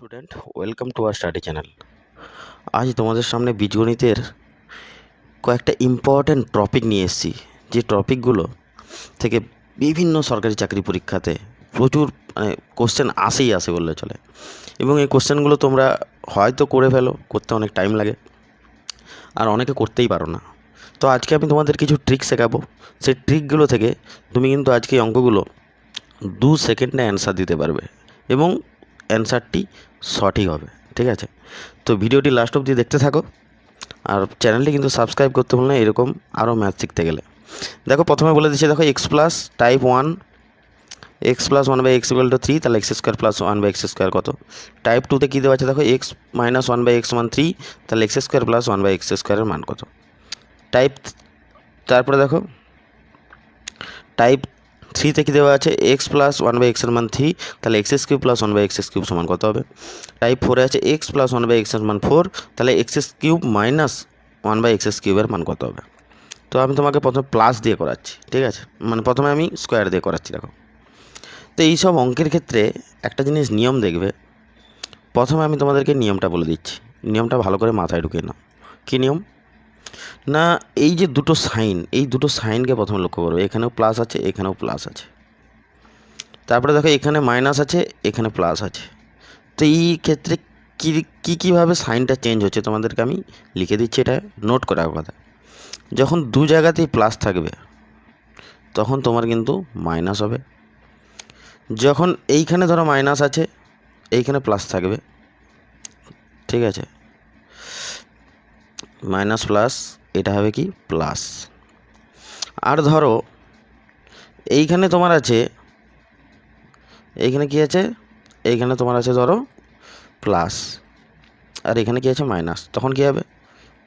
Student, welcome to our study channel. আজ তোমাদের সামনে বীজগণিতের কয়েকটা ইম্পর্ট্যান্ট টপিক নিয়ে এসেছি। যে টপিকগুলো থেকে বিভিন্ন সরকারি চাকরি পরীক্ষাতে প্রচুর মানে কোশ্চেন আসেই আসে বললে চলে। এবং এই কোশ্চেনগুলো তোমরা হয়তো করে ফেলো, করতে অনেক টাইম লাগে, আর অনেকে করতেই পারো না। তো আজকে আমি তোমাদের কিছু ট্রিক শেখাবো। সেই ট্রিকগুলো থেকে তুমি কিন্তু আজকে অঙ্কগুলো দু সেকেন্ডে অ্যান্সার দিতে পারবে। এবং অ্যান্সারটি সঠিক হবে, ঠিক আছে? তো ভিডিওটি লাস্ট অবধি দেখতে থাকো, আর চ্যানেলটি কিন্তু সাবস্ক্রাইব করতে ভুল না, এরকম আরও ম্যাথ শিখতে গেলে। দেখো, প্রথমে বলে দিচ্ছি, দেখো x plus type one x plus one by x equal to three তাহলে x square plus one by x square কত? টাইপ টুতে কী দেওয়া আছে? দেখো x minus one by x one three তাহলে x square plus one by x স্কোয়ারের মান কত? টাইপ তারপরে দেখো টাইপ থ্রিতে কী দেওয়া আছে? এক্স প্লাস ওয়ান বাই এক্সের মান থ্রি তাহলে x s cube plus one by x cube সমান কত হবে? টাইপ ফোরে আছে এক্স প্লাস ওয়ান বাই এক্সের মান ফোর তাহলে x s cube minus one by x s কিউবের মান কত হবে? তো আমি তোমাকে প্রথমে প্লাস দিয়ে করাচ্ছি, ঠিক আছে? মানে প্রথমে আমি স্কোয়ার দিয়ে করাচ্ছি, দেখো। তো এই সব অঙ্কের ক্ষেত্রে একটা জিনিস নিয়ম দেখবে। প্রথমে আমি তোমাদেরকে নিয়মটা বলে দিচ্ছি। নিয়মটা ভালো করে মাথায় ঢুকিয়ে নাও। কী নিয়ম? না, এই যে দুটো সাইন, এই দুটো সাইনকে প্রথমে লক্ষ্য করবে এখানেও প্লাস আছে, এখানেও প্লাস আছে। তারপরে দেখো, এখানে মাইনাস আছে, এখানে প্লাস আছে। তো এই ক্ষেত্রে কী কী, কীভাবে সাইনটা চেঞ্জ হচ্ছে তোমাদেরকে আমি লিখে দিচ্ছি এটা নোট করার কথা। যখন দু জায়গাতেই প্লাস থাকবে, তখন তোমার কিন্তু মাইনাস হবে। যখন এইখানে ধরো মাইনাস আছে, এইখানে প্লাস থাকবে। ঠিক আছে? মাইনাস প্লাস, এটা হবে কি? প্লাস। আর ধরো, এইখানে তোমার আছে, এইখানে কি আছে? এইখানে তোমার আছে ধরো, প্লাস। আর এখানে কি আছে? মাইনাস। তখন কি হবে?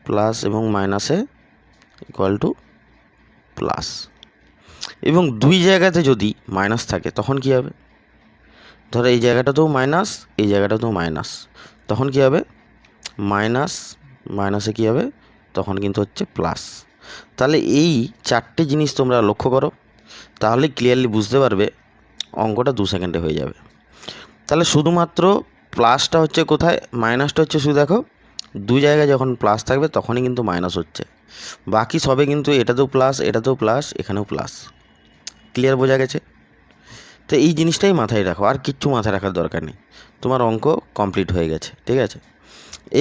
প্লাস এবং মাইনাসে ইকুয়াল টু প্লাস। এবং দুই জায়গাতে যদি মাইনাস থাকে, তখন কি হবে? ধরো এই জায়গাটাতেও মাইনাস, এই জায়গাটাতেও মাইনাস। তখন কি হবে? মাইনাস মাইনাসে কী হবে? তখন কিন্তু হচ্ছে প্লাস তাহলে এই চারটে জিনিস তোমরা লক্ষ্য করো, তাহলে ক্লিয়ারলি বুঝতে পারবে অঙ্কটা দু সেকেন্ডে হয়ে যাবে। তাহলে শুধুমাত্র প্লাসটা হচ্ছে কোথায়? মাইনাসটা হচ্ছে শুধু দেখো দু জায়গায় যখন প্লাস থাকবে তখনই কিন্তু মাইনাস হচ্ছে। বাকি সবে কিন্তু এটাতেও প্লাস এটাতেও প্লাস এখানেও প্লাস ক্লিয়ার বোঝা গেছে? তো এই জিনিসটাই মাথায় রাখো, আর কিচ্ছু মাথায় রাখার দরকার নেই। তোমার অঙ্ক কমপ্লিট হয়ে গেছে, ঠিক আছে?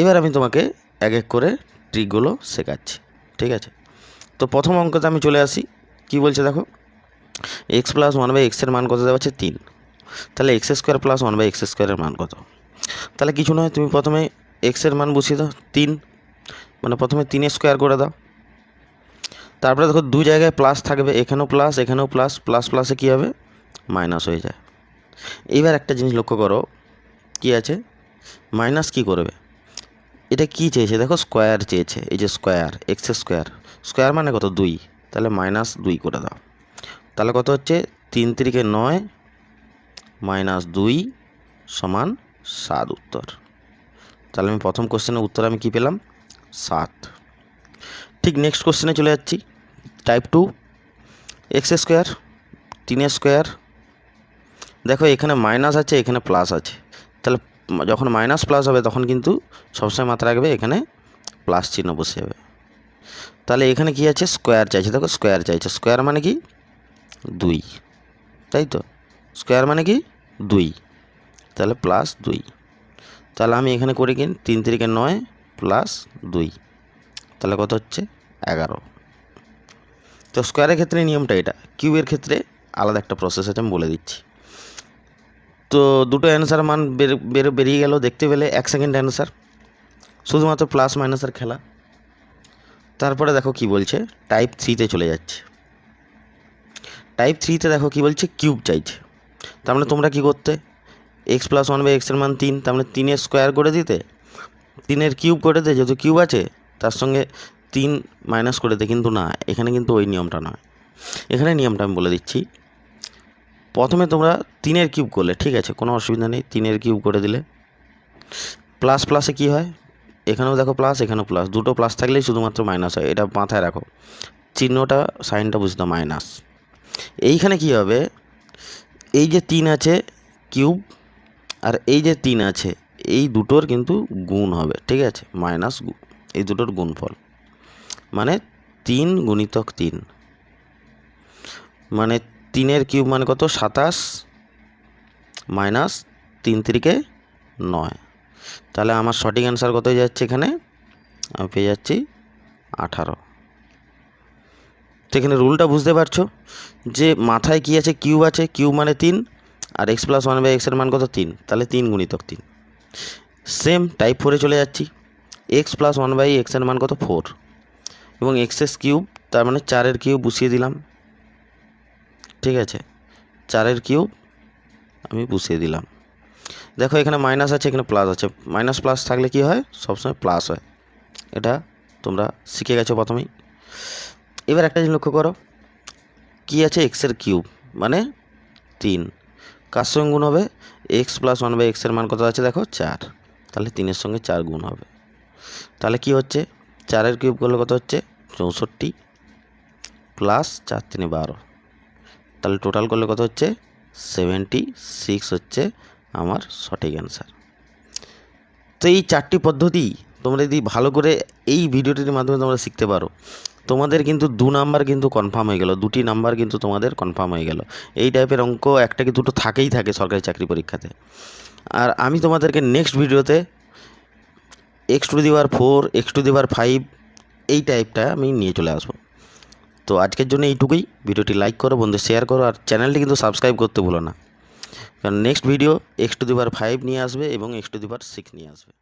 এবার আমি তোমাকে এক এক করে ট্রিকগুলো শেখাচ্ছি, ঠিক আছে? তো প্রথম অঙ্কতে আমি চলে আসি, কি বলছে দেখো? এক্স প্লাস ওয়ান বাই এক্সের মান কত দেওয়া আছে? তিন। তাহলে x square plus one by x স্কোয়ারের মান কত? তাহলে কিছু নয়, তুমি প্রথমে এক্সের মান বসিয়ে দাও, তিন। মানে প্রথমে তিনের স্কোয়ার করে দাও। তারপরে দেখো, দু জায়গায় প্লাস থাকবে, এখানেও প্লাস এখানেও প্লাস প্লাস প্লাসে কী হবে? মাইনাস হয়ে যায়। এবার একটা জিনিস লক্ষ্য করো, কি আছে? মাইনাস কি করবে? এটা কি চেয়েছে? দেখো স্কোয়ার চেয়েছে। এই যে স্কোয়ার এক্স স্কোয়ার স্কোয়ার মানে কত? দুই। তাহলে মাইনাস দুই করে দাও। তাহলে কত হচ্ছে? তিন তিরিকে নয় মাইনাস দুই সমান সাত উত্তর। তাহলে আমি প্রথম কোশ্চেনের উত্তর আমি কী পেলাম? সাত। ঠিক নেক্সট কোশ্চেনে চলে যাচ্ছি। টাইপ টু এক্স স্কোয়ার তিনের স্কোয়ার দেখো এখানে মাইনাস আছে, এখানে প্লাস আছে। তাহলে যখন মাইনাস প্লাস হবে তখন কিন্তু সবসময় মাথা রাখবে এখানে প্লাস চিহ্ন বসে যাবে। তাহলে এখানে কি আছে? স্কোয়ার চাইছে। দেখো স্কোয়ার চাইছে। স্কোয়ার মানে কি? দুই। তাই তো? স্কোয়ার মানে কি? দুই। তাহলে প্লাস দুই। তাহলে আমি এখানে করি কিন তিন তিরিকে নয় প্লাস দুই। তাহলে কত হচ্ছে? এগারো। তো স্কোয়ারের ক্ষেত্রে নিয়মটা এটা। কিউবের ক্ষেত্রে আলাদা একটা প্রসেস আছে, আমি বলে দিচ্ছি। তো দুটো অ্যান্সার মান বের বেরিয়ে গেল দেখতে পেলে, এক সেকেন্ড অ্যান্সার শুধুমাত্র প্লাস মাইনাসের খেলা। তারপরে দেখো কি বলছে টাইপ থ্রিতে চলে যাচ্ছে। টাইপ থ্রিতে দেখো কি বলছে কিউব চাইছে। তার মানে তোমরা কি করতে এক্স প্লাস ওয়ান বাই এক্সের মান তিন, তার মানে তিনের স্কোয়ার করে দিতে, তিনের কিউব করে দে যেহেতু কিউব আছে, তার সঙ্গে তিন মাইনাস করে দে, কিন্তু না, এখানে কিন্তু ওই নিয়মটা নয়। এখানে নিয়মটা আমি বলে দিচ্ছি প্রথমে তোমরা তিনের কিউব করলে, ঠিক আছে, কোনো অসুবিধা নেই, তিনের কিউব করে দিলে। প্লাস প্লাসে কি হয়? এখানেও দেখো প্লাস, এখানেও প্লাস, দুটো প্লাস থাকলেই শুধুমাত্র মাইনাস হয়, এটা মাথায় রাখো। চিহ্নটা, সাইনটা বুঝতে মাইনাস। এইখানে কি হবে? এই যে তিন আছে, কিউব, আর এই যে তিন আছে, এই দুটোর কিন্তু গুণ হবে, ঠিক আছে, মাইনাস এই দুটোর গুণফল। মানে তিন গুণিতক তিন। মানে তিনের কিউব মানে কত? সাতাশ মাইনাস তিন তিরিকে নয়। তাহলে আমার সঠিক অ্যান্সার কত হয়ে যাচ্ছে এখানে? আমি পেয়ে যাচ্ছি আঠারো। তো এখানে রুলটা বুঝতে পারছ? যে মাথায় কী আছে? কিউব আছে। কিউব মানে তিন আর এক্স প্লাস ওয়ান বাই এক্সের মান কত? তিন। তাহলে তিন গুণিতক তিন। সেম টাইপ ফোরে চলে যাচ্ছি। এক্স প্লাস ওয়ান বাই এক্সের মান কত? ফোর। এবং এক্সএস কিউব, তার মানে চারের কিউব বসিয়ে দিলাম। ঠিক আছে? চারের কিউব আমি বসিয়ে দিলাম। দেখো এখানে মাইনাস আছে, এখানে প্লাস আছে। মাইনাস প্লাস থাকলে কি হয়? সবসময় প্লাস হয়। এটা তোমরা শিখে গেছো প্রথমেই। এবার একটা জিনিস লক্ষ্য করো। কি আছে? এক্সের কিউব মানে তিন। কার সঙ্গে গুণ হবে? এক্স প্লাস ওয়ান বাই এক্সের মান কত আছে? দেখো চার। তাহলে তিনের সঙ্গে চার গুণ হবে। তাহলে কি হচ্ছে? চারের কিউব করলে কত হচ্ছে? চৌষট্টি। প্লাস চার তিনে বারো। তাহলে টোটাল করলে কত হচ্ছে? সেভেন্টি সিক্স হচ্ছে আমার সঠিক অ্যান্সার তো এই চারটি পদ্ধতি তোমরা যদি ভালো করে এই ভিডিওটির মাধ্যমে তোমরা শিখতে পারো, তোমাদের কিন্তু দু নাম্বার কিন্তু কনফার্ম হয়ে গেল, দুটি নাম্বার কিন্তু তোমাদের কনফার্ম হয়ে গেল। এই টাইপের অঙ্ক একটা কি দুটো থাকেই থাকে সরকারি চাকরি পরীক্ষাতে। আর আমি তোমাদেরকে নেক্সট ভিডিওতে x to the power four x to the power five এই টাইপটা আমি নিয়ে চলে আসব। তো আজকের জন্য এইটুকুই। ভিডিওটি লাইক করো বন্ধু শেয়ার করো আর চ্যানেলটি কিন্তু সাবস্ক্রাইব করতে ভুলো না। কারণ next video x to the power five নিয়ে আসবে এবং x to the power six নিয়ে আসবে।